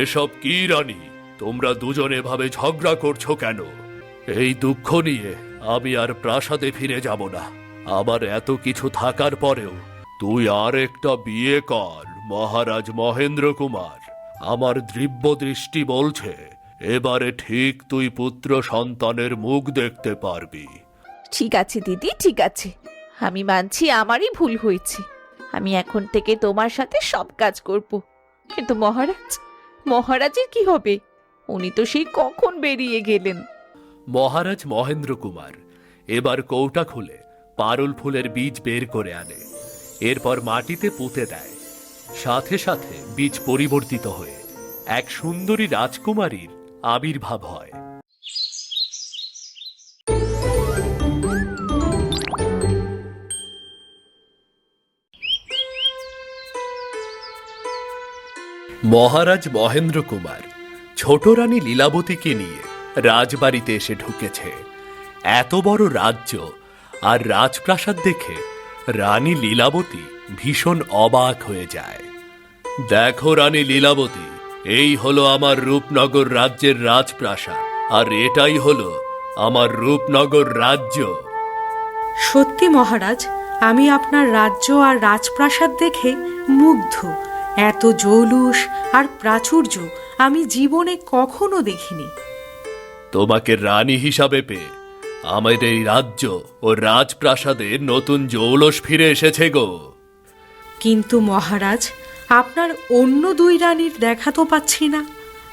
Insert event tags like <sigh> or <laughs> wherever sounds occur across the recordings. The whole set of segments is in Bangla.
এসব কি রানী? তোমরা দুজনে ভাবে ঝগড়া করছ কেন? এই দুঃখ নিয়ে আমি আর প্রাসাদে ফিরে যাব না। আমার এত কিছু থাকার পরেও তুই আর একটা বিয়ে কর, মহারাজ মহেন্দ্র কুমার। আমার দিব্য দৃষ্টি বলছে, এবারে ঠিক তুই পুত্র সন্তানের মুখ দেখতে পারবি। ঠিক আছে, দিদি, ঠিক আছে। আমি মানছি আমারই ভুল হয়েছে। আমি এখন থেকে তোমার সাথে সব কাজ করব। কিন্তু মহারাজ মহারাজের কি হবে? উনি তো সেই কখন বেরিয়ে গেলেন। মহারাজ মহেন্দ্র কুমার, এবার কৌটা খুলে পারুল ফুলের বীজ বের করে আনে। এরপর মাটিতে পুঁতে দেয়। সাথে সাথে বীজ পরিবর্তিত হয়ে এক সুন্দরী রাজকুমারীর আবির্ভাব হয়। মহারাজ মহেন্দ্র কুমার, ছোট রানী লীলাবতীকে নিয়ে রাজবাড়িতে এসে ঢুকেছে। এত বড় রাজ্য আর রাজপ্রাসাদ দেখে রানী লীলাবতী ভীষণ অবাক হয়ে যায়। দেখো রানী লীলাবতী, এই হলো আমার রূপনগর রাজ্যের রাজপ্রাসাদ, আর এটাই হলো আমার রূপনগর রাজ্য। সত্যি মহারাজ, আমি আপনার রাজ্য আর রাজপ্রাসাদ দেখে মুগ্ধ। এত জৌলুস আর প্রাচুর্য আমি জীবনে কখনো দেখিনি। তোমাকে রানী হিসাবে পেয়ে আমার এই রাজ্য ও রাজপ্রাসাদে নতুন জৌলস ফিরে এসেছে গো। কিন্তু মহারাজ আপনার অন্য দুই রানীর দেখা তো পাচ্ছি না।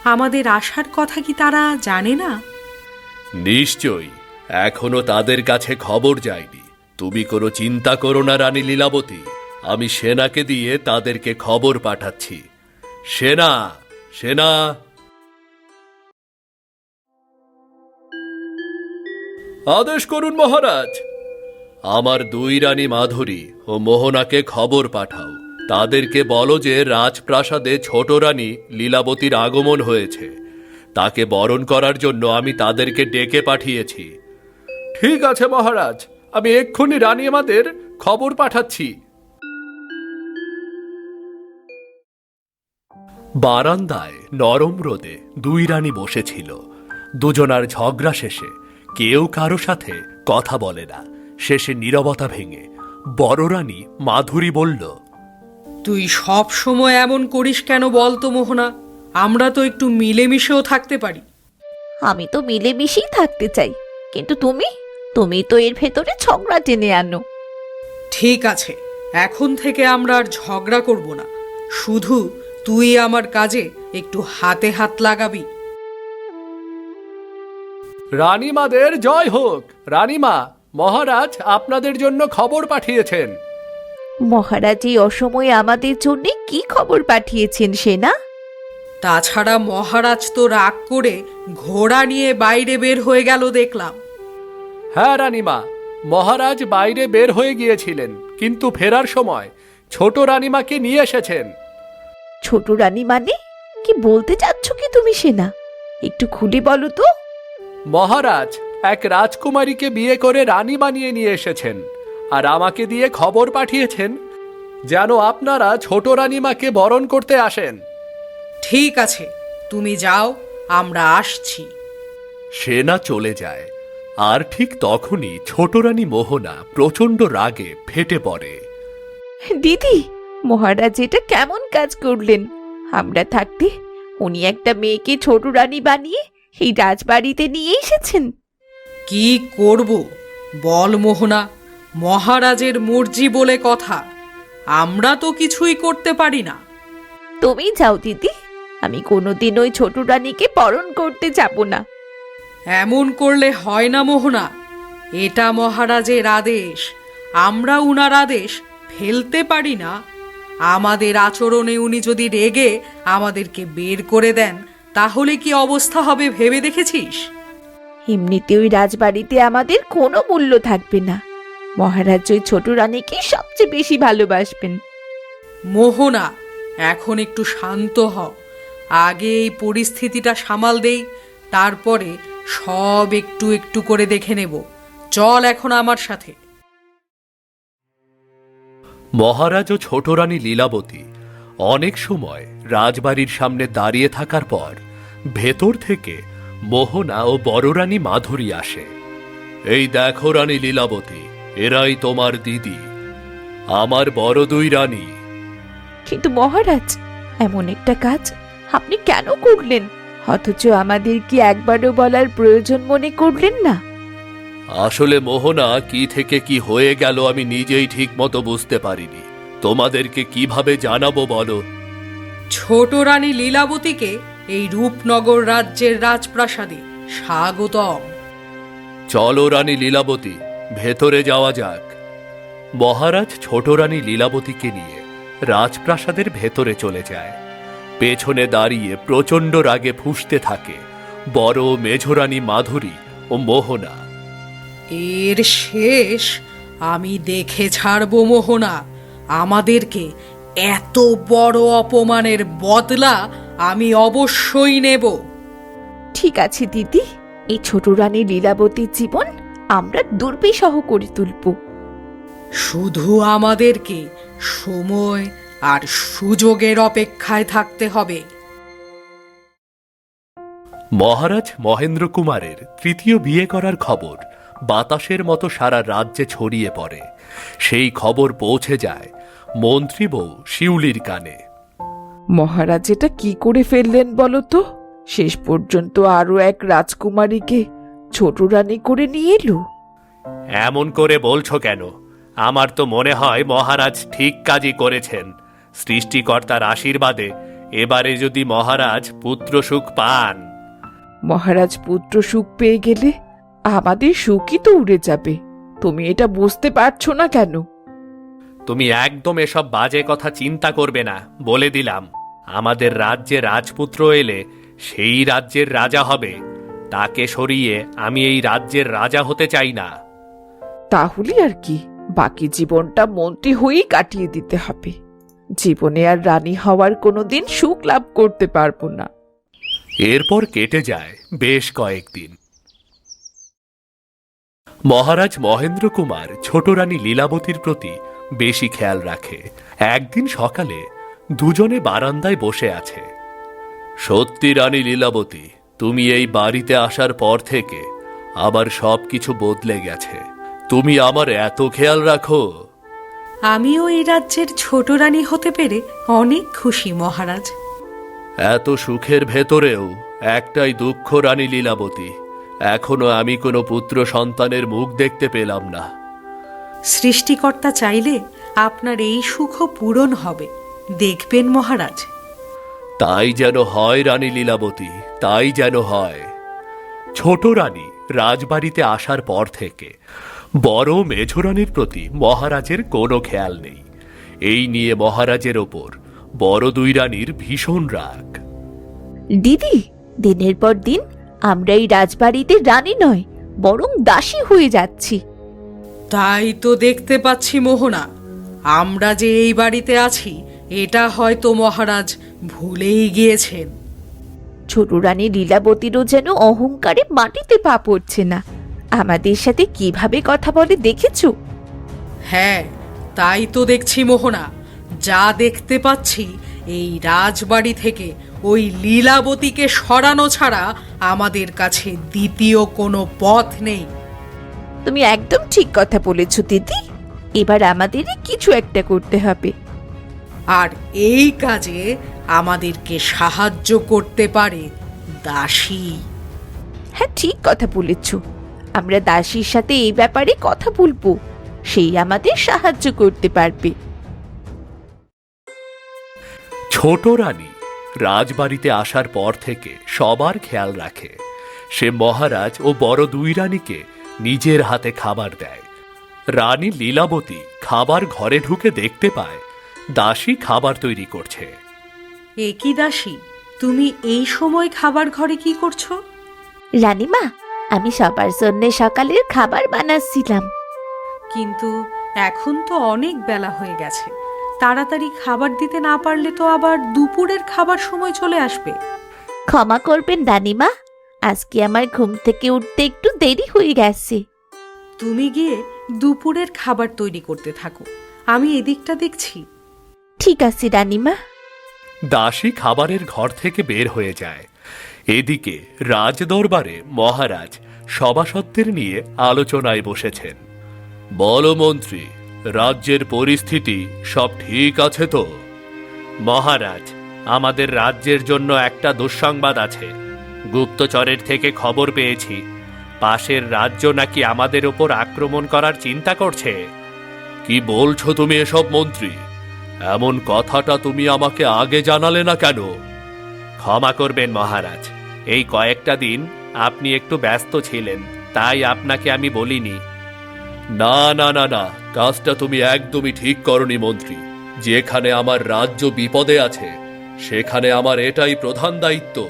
আমাদের আসার কথা কি তারা জানে না? নিশ্চয়ই এখনও তাদের কাছে খবর যায়নি। তুমি কোনো চিন্তা করো না রানী লীলাবতী। আমি সেনাকে দিয়ে তাদেরকে খবর পাঠাচ্ছি। সেনা সেনা। আদেশ করুন, মহারাজ। আমার দুই রানী মাধুরী ও মোহনাকে খবর পাঠাও। তাদেরকে বলো যে রাজপ্রাসাদে ছোট রানী লীলাবতীর আগমন হয়েছে। তাকে বরণ করার জন্য আমি তাদেরকে ডেকে পাঠিয়েছি। ঠিক আছে, মহারাজ। আমি এক্ষুনি রানী আমাদের খবর পাঠাচ্ছি। বারান্দায় নরম রোদে দুই রানী বসেছিল। দুজনার ঝগড়া শেষে কেউ কারও সাথে কথা বলে না। শেষে নীরবতা ভেঙে বড় রানী মাধুরী বলল তুই সব সময় এমন করিস কেন বলতো মোহনা? আমরা তো একটু মিলেমিশেও থাকতে পারি। আমি তো মিলেমিশেই থাকতে চাই কিন্তু তুমি তুমি তো এর ভেতরে ঝগড়া টেনে আনো। ঠিক আছে এখন থেকে আমরা আর ঝগড়া করব না। শুধু তুই আমার কাজে একটু হাতে হাত লাগাবি। রানীমাদের জয় হোক। রানীমা মহারাজ আপনাদের জন্য খবর পাঠিয়েছেন। মহারাজ এই অসময়ে আমাদের জন্য কি খবর পাঠিয়েছেন সেনা? তাছাড়া মহারাজ তো রাগ করে ঘোড়া নিয়ে বাইরে বের হয়ে গেল দেখলাম। হ্যাঁ রানীমা মহারাজ বাইরে বের হয়ে গিয়েছিলেন কিন্তু ফেরার সময় ছোট রানীমাকে নিয়ে এসেছেন। ছোট রানী মানে? কি বলতে চাচ্ছ কি তুমি সেনা? একটু খুলে বলো তো। মহারাজ এক রাজকুমারীকে বিয়ে করে রানী বানিয়ে নিয়ে এসেছেন আর আমাকে দিয়ে খবর পাঠিয়েছেন যেন আপনারা ছোট রানীমাকে বরণ করতে আসেন। ঠিক আছে তুমি যাও আমরা আসছি। সেনা চলে যায় আর ঠিক তখনই ছোট রানী মোহনা প্রচণ্ড রাগে ফেটে পড়ে। দিদি মহারাজ এটা কেমন কাজ করলেন? আমরা থাকতে উনি একটা মেয়েকে ছোট রানী বানিয়ে এই রাজবাড়িতে নিয়ে এসেছেন। কি করব? বল মোহনা মহারাজের মর্জি বলে কথা। আমরা তো কিছুই করতে পারি না। তুমি যাও দিদি আমি কোনোদিন ওই ছোট রানীকে বরণ করতে যাব না। এমন করলে হয় না মোহনা। এটা মহারাজের আদেশ। আমরা উনার আদেশ ফেলতে পারি না। আমাদের আচরণে উনি যদি রেগে আমাদেরকে বের করে দেন তাহলে কি অবস্থা হবে ভেবে দেখেছিস? এমনিতে ওই রাজবাড়িতে আমাদের কোনো মূল্য থাকবে না। মহারাজ ওই ছোট রানীকে সবচেয়ে বেশি ভালোবাসবেন। মোহনা এখন একটু শান্ত হ আগে এই পরিস্থিতিটা সামাল দেই তারপরে সব একটু একটু করে দেখে নেব। চল এখন আমার সাথে। মহারাজ ও ছোট রানী লীলাবতী অনেক সময় রাজবাড়ির সামনে দাঁড়িয়ে থাকার পর ভেতর থেকে মোহনা ও বড় রানী মাধুরী আসে। এই দেখো রানী লীলাবতী, এরাই তোমার দিদি, আমার বড় দুই রানী। কিন্তু মহারাজ, এমন একটা কাজ আপনি কেন করলেন? অথচ আমাদের কি একবারও বলার প্রয়োজন মনে করলেন না? আসলে মোহনা কি থেকে কি হয়ে গেল আমি নিজেই ঠিক মতো বুঝতে পারিনি। তোমাদেরকে কীভাবে জানাব বলো? ছোট রানী লীলাবতীকে এই রূপনগর রাজ্যের রাজপ্রাসাদে স্বাগতম। চলো রানী লীলাবতী ভেতরে যাওয়া যাক। মহারাজ ছোট রানী লীলাবতীকে নিয়ে রাজপ্রাসাদের ভেতরে চলে যায়। পেছনে দাঁড়িয়ে প্রচণ্ড রাগে ফুঁসতে থাকে বড় মেঝরানী মাধুরী ও মোহনা। এর শেষ আমি দেখে ছাড়ব মোহনা। আমাদেরকে এত বড় অপমানের বদলা আমি অবশ্যই নেব। ঠিক আছে দিদি। এই ছোট রানী লীলাবতীর জীবন আমরা দুর্বিসহ করে তুলব। শুধু আমাদেরকে সময় আর সুযোগের অপেক্ষায় থাকতে হবে। মহারাজ মহেন্দ্র কুমারের তৃতীয় বিয়ে করার খবর। বাতাসের মতো সারা রাজ্যে ছড়িয়ে পড়ে। সেই খবর পৌঁছে যায় মন্ত্রী বউ শিউলির কানে। মহারাজ এটা কি করে ফেললেন বলো তো শেষ পর্যন্ত আরও এক রাজকুমারীকে ছোট রানী করে নিয়ে এলো। এমন করে বলছো কেন? আমার তো মনে হয় মহারাজ ঠিক কাজই করেছেন। সৃষ্টিকর্তার আশীর্বাদে এবারে যদি মহারাজ পুত্র সুখ পান। মহারাজ পুত্র সুখ পেয়ে গেলে আমাদের সুখই তো উড়ে যাবে। তুমি এটা বুঝতে পারছ না কেন? তুমি একদম এসব বাজে কথা চিন্তা করবে না বলে দিলাম। আমাদের রাজ্যে রাজপুত্র এলে সেই রাজ্যের রাজা হবে। তাকে সরিয়ে আমি এই রাজ্যের রাজা হতে চাই না। তাহলে আর কি বাকি জীবনটা মন্ত্রী হয়েই কাটিয়ে দিতে হবে। জীবনে আর রানী হওয়ার কোনোদিন সুখ লাভ করতে পারব না। এরপর কেটে যায় বেশ কয়েকদিন। মহারাজ মহেন্দ্র কুমার ছোট রানী লীলাবতীর প্রতি বেশি খেয়াল রাখে। একদিন সকালে দুজনে বারান্দায় বসে আছে। সত্যি রানী লীলাবতী তুমি এই বাড়িতে আসার পর থেকে আবার সব কিছু বদলে গেছে। তুমি আমার এত খেয়াল রাখো। আমিও এই রাজ্যের ছোট রানী হতে পেরে অনেক খুশি মহারাজ। এত সুখের ভেতরেও একটাই দুঃখ রানী লীলাবতী এখনও আমি কোনো পুত্র সন্তানের মুখ দেখতে পেলাম না। সৃষ্টিকর্তা চাইলে আপনার এই সুখ পূরণ হবে। দেখবেন মহারাজ। তাই যেন হয় রানী লীলাবতী তাই যেন হয়। ছোট রানী রাজবাড়িতে আসার পর থেকে বড় মেঝরানীর প্রতি মহারাজের কোনো খেয়াল নেই। এই নিয়ে মহারাজের ওপর বড় দুই রানীর ভীষণ রাগ। দিদি দিনের পর দিন আমরা এই রাজবাড়িতে রানী নয় বরং দাসী হয়ে যাচ্ছি। তাই তো দেখতে পাচ্ছি মোহনা আমরা যে এই বাড়িতে আছি এটা হয়তো মহারাজ ভুলেই গিয়েছেন। ছোট রানী লীলাবতীরও যেন অহংকারে মাটিতে পা পড়ছে না। আমাদের সাথে কীভাবে কথা বলে দেখেছ? হ্যাঁ তাই তো দেখছি মোহনা যা দেখতে পাচ্ছি এই রাজবাড়ি থেকে ওই লীলাবতীকে সরানো ছাড়া আমাদের কাছে দ্বিতীয় কোনো পথ নেই। তুমি একদম ঠিক কথা বলেছ দিদি। এবার আমাদেরই কিছু একটা করতে হবে। আর এই কাজে আমাদেরকে সাহায্য করতে পারে দাসী। হ্যাঁ ঠিক কথা বলেছ। আমরা দাসীর সাথে এই ব্যাপারে কথা বলব। সেই আমাদের সাহায্য করতে পারবে। ছোট রানী রাজবাড়িতে আসার পর থেকে সবার খেয়াল রাখে। সে মহারাজ ও বড় দুই রানীকে নিজের হাতে খাবার দেয়। রানী লীলাবতী খাবার ঘরে ঢুকে দেখতে পায় দাসী খাবার তৈরি করছে। একই দাসী? তুমি এই সময় খাবার ঘরে কি করছ? রানীমা আমি সবার জন্য সকালের খাবার বানাচ্ছিলাম। কিন্তু এখন তো অনেক বেলা হয়ে গেছে। তাড়াতাড়ি খাবার দিতে না পারলে তো আবার দুপুরের খাবার সময় চলে আসবে। ক্ষমা করবেন রানীমা আজকে আমার ঘুম থেকে উঠতে একটু দেরি হয়ে গেছে। তুমি গিয়ে দুপুরের খাবার তৈরি করতে থাকো আমি এদিকটা দেখছি। ঠিক আছে রানীমা। দাসী খাবারের ঘর থেকে বের হয়ে যায়। এদিকে রাজদরবারে মহারাজ সভাসত্বের নিয়ে আলোচনায় বসেছেন। বলো মন্ত্রী রাজ্যের পরিস্থিতি সব ঠিক আছে তো? মহারাজ, আমাদের রাজ্যের জন্য একটা দুঃসংবাদ আছে। গুপ্তচরের থেকে খবর পেয়েছি। পাশের রাজ্য নাকি আমাদের ওপর আক্রমণ করার চিন্তা করছে। কি বলছো তুমি এসব মন্ত্রী? এমন কথাটা তুমি আমাকে আগে জানালে না কেন? ক্ষমা করবেন মহারাজ, এই কয়েকটা দিন আপনি একটু ব্যস্ত ছিলেন, তাই আপনাকে আমি বলিনি। না না না না কাজটা তুমি একদমই ঠিক করনি, মন্ত্রী। যেখানে আমার রাজ্য বিপদে আছে, সেখানে আমার এটাই প্রধান দায়িত্ব।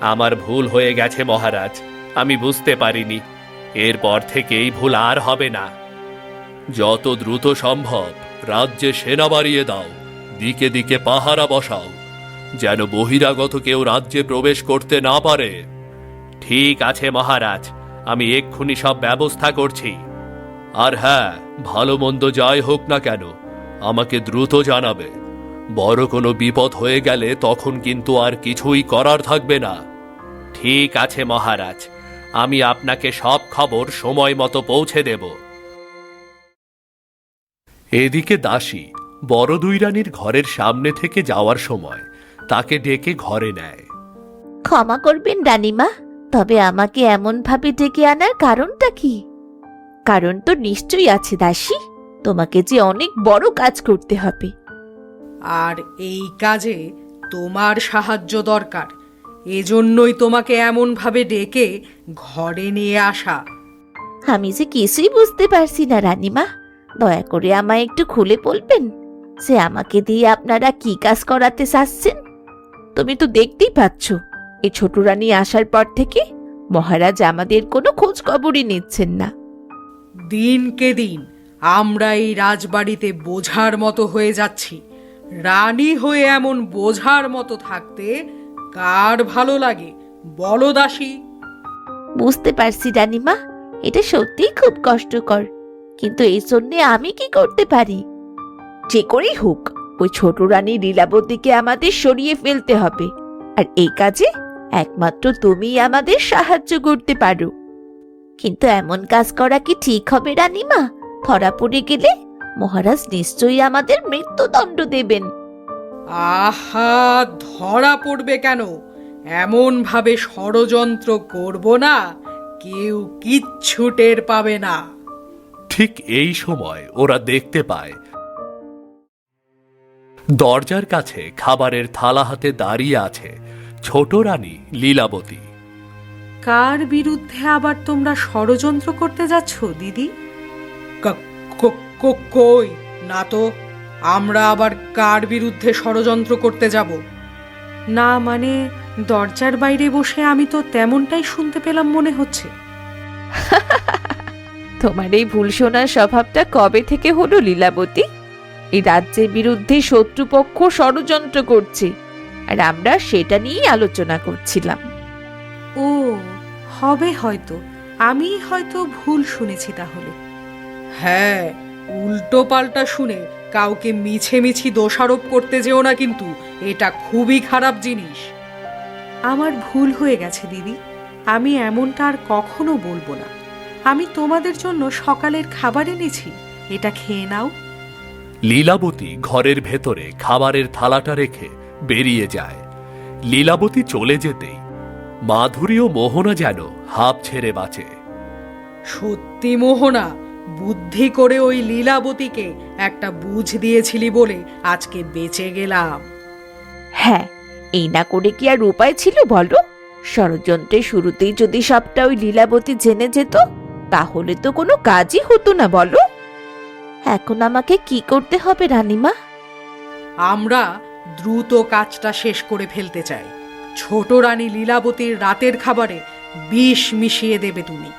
আমার ভুল হয়ে গেছে, মহারাজ। আমি বুঝতে পারিনি। এরপর থেকে এই ভুল আর হবে না। যত দ্রুত সম্ভব রাজ্যে সেনা বাড়িয়ে দাও, দিকে দিকে পাহারা বসাও, যেন বহিরাগত কেউ রাজ্যে প্রবেশ করতে না পারে। ঠিক আছে, মহারাজ। আমি এক্ষুনি সব ব্যবস্থা করছি। আর হ্যাঁ ভালো মন্দ যাই হোক না কেন, আমাকে দ্রুত জানাবে। বড় কোনো বিপদ হয়ে গেলে তখন কিন্তু আর কিছুই করার থাকবে না। ঠিক আছে মহারাজ, আমি আপনাকে সব খবর সময় মতো পৌঁছে দেব। এদিকে দাসী বড় দুই রানীর ঘরের সামনে থেকে যাওয়ার সময় তাকে ডেকে ঘরে নেয়। ক্ষমা করবেন রানীমা, তবে আমাকে এমন ভাবে ডেকে আনার কারণটা কি? কারণ তো নিশ্চয়ই আছে দাসী। তোমাকে যে অনেক বড় কাজ করতে হবে। আর এই কাজে তোমার সাহায্য দরকার। এজন্যই তোমাকে এমনভাবে ডেকে ঘরে নিয়ে আসা। আমি যে কিছুই বুঝতে পারছি না রানীমা। দয়া করে আমায় একটু খুলে বলবেন সে আমাকে দিয়ে আপনারা কি কাজ করাতে চাচ্ছেন? তুমি তো দেখতেই পাচ্ছ এই ছোট রানী আসার পর থেকে মহারাজ আমাদের কোনো খোঁজ খবরই নিচ্ছেন না। দিনকে দিন আমরা এই রাজবাড়িতে বোঝার মতো হয়ে যাচ্ছি। রানী হয়ে এমন বোঝার মতো থাকতে কার ভালো লাগে, বলো দাসী। বুঝতে পারছি রানীমা, এটা সত্যিই খুব কষ্টকর। কিন্তু এই জন্যে আমি কি করতে পারি? যে করেই হোক, ওই ছোট রানী লীলাবতীকে আমাদের সরিয়ে ফেলতে হবে। আর এই কাজে একমাত্র তুমিই আমাদের সাহায্য করতে পারো। কিন্তু এমন কাজ করা কি ঠিক হবে রানীমা? ধরা পড়ে গেলে মহারাজ নিশ্চয়ই আমাদের মৃত্যুদণ্ড দেবেন। আহা ধরা পড়বে কেন? এমন ভাবে ষড়যন্ত্র করব না কেউ কিচ্ছু টের পাবে না। ঠিক এই সময় ওরা দেখতে পায়। দরজার কাছে খাবারের থালা হাতে দাঁড়িয়ে আছে ছোট রানী লীলাবতী। কার বিরুদ্ধে আবার তোমরা ষড়যন্ত্র করতে যাচ্ছ দিদি? ক- ক- ক- কই? না তো আমরা আবার কার বিরুদ্ধে ষড়যন্ত্র করতে যাব? না মানে দরজার বাইরে বসে আমি তো তেমনটাই শুনতে পেলাম মনে হচ্ছে। <laughs> তোমার এই ভুল শোনার স্বভাবটা কবে থেকে হলো লীলাবতী? এই রাজ্যের বিরুদ্ধে শত্রুপক্ষ ষড়যন্ত্র করছে আর আমরা সেটা নিয়েই আলোচনা করছিলাম। ও হবে হয়তো। আমি হয়তো ভুল শুনেছি তাহলে। হ্যাঁ উল্টো পাল্টা শুনে কাউকে মিছে মিছি দোষারোপ করতে যেও না কিন্তু এটা খুবই খারাপ জিনিস। আমার ভুল হয়ে গেছে দিদি। আমি এমনটা আর কখনো বলব না। আমি তোমাদের জন্য সকালের খাবার এনেছি। এটা খেয়ে নাও। লীলাবতী ঘরের ভেতরে খাবারের থালাটা রেখে বেরিয়ে যায়। লীলাবতী চলে যেতেই মাধুরী ও মোহনা যেন হাঁপ ছেড়ে বাঁচে। সত্যি মোহনা বুদ্ধি করে ওই লীলাবতীকে একটা বুঝ দিয়েছিলি বলে আজকে বেঁচে গেলাম। হ্যাঁ এই না করে কি আর উপায় ছিল বলো? ষড়যন্ত্রের শুরুতেই যদি সবটা ওই লীলাবতী জেনে যেত তাহলে তো কোনো কাজই হতো না বলো। এখন আমাকে কি করতে হবে রানীমা? আমরা দ্রুত কাজটা শেষ করে ফেলতে চাই। ছোট রানী লীলাবতীর রাতের খাবারে বিষ মিশিয়ে দেবে তুমি।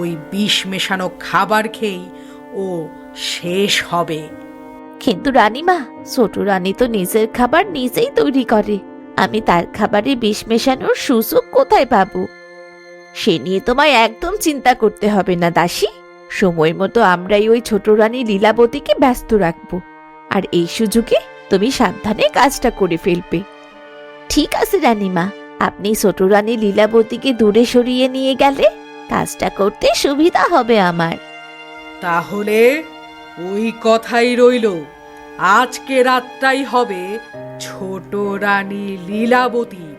ওই বিষ মেশানো খাবার খেয়েই ও শেষ হবে। কিন্তু রানীমা, ছোট রানী তো নিজের খাবার নিজেই তৈরি করে। আমি তার খাবারে বিষ মেশানোর সুযোগ কোথায় পাবো? সে নিয়ে তোমায় একদম চিন্তা করতে হবে না, দাসী। সময় মতো আমরাই ওই ছোট রানী লীলাবতীকে ব্যস্ত রাখব। আর এই সুযোগে তুমি সাবধানে কাজটা করে ফেলবে। ঠিক আছে রানীমা। আপনি ছোট রানী লীলাবতীকে দূরে সরিয়ে নিয়ে গেলে কাজটা করতে সুবিধা হবে আমার। তাহলে ওই কথাই রইল। আজকে রাতটাই হবে ছোট রানী লীলাবতীর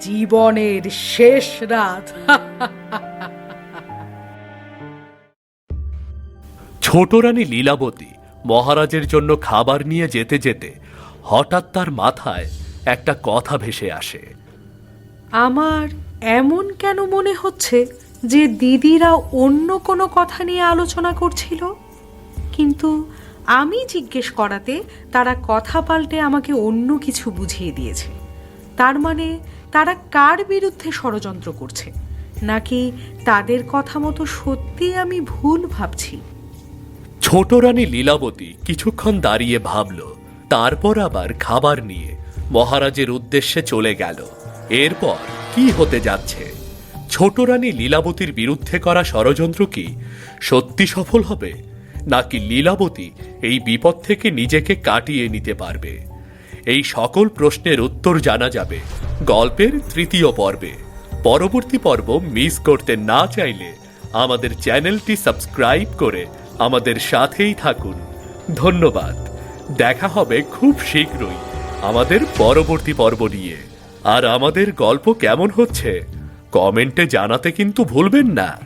জীবনের শেষ রাত। ছোট রানী লীলাবতী মহারাজের জন্য খাবার নিয়ে যেতে যেতে হঠাৎ তার মাথায় একটা কথা ভেসে আসে। আমার এমন কেন মনে হচ্ছে যে দিদিরা অন্য কোনো কথা নিয়ে আলোচনা করছিল? কিন্তু আমি জিজ্ঞেস করাতে তারা কথা পাল্টে আমাকে অন্য কিছু বুঝিয়ে দিয়েছে। তার মানে তারা কার বিরুদ্ধে ষড়যন্ত্র করছে? নাকি তাদের কথা মতো সত্যি আমি ভুল ভাবছি? ছোট রানী লীলাবতী কিছুক্ষণ দাঁড়িয়ে ভাবল তারপর আবার খাবার নিয়ে মহারাজের উদ্দেশ্যে চলে গেল। এরপর কি হতে যাচ্ছে? ছোট রানী লীলাবতীর বিরুদ্ধে করা ষড়যন্ত্র কি সত্যি সফল হবে? নাকি লীলাবতী এই বিপদ থেকে নিজেকে কাটিয়ে নিতে পারবে? এই সকল প্রশ্নের উত্তর জানা যাবে গল্পের তৃতীয় পর্বে। পরবর্তী পর্ব মিস করতে না চাইলে আমাদের চ্যানেলটি সাবস্ক্রাইব করে আমাদের সাথেই থাকুন। ধন্যবাদ। দেখা হবে খুব শীঘ্রই। আমাদের পরবর্তী পর্ব নিয়ে। আর আমাদের গল্প কেমন হচ্ছে? কমেন্টে জানাতে কিন্তু ভুলবেন না।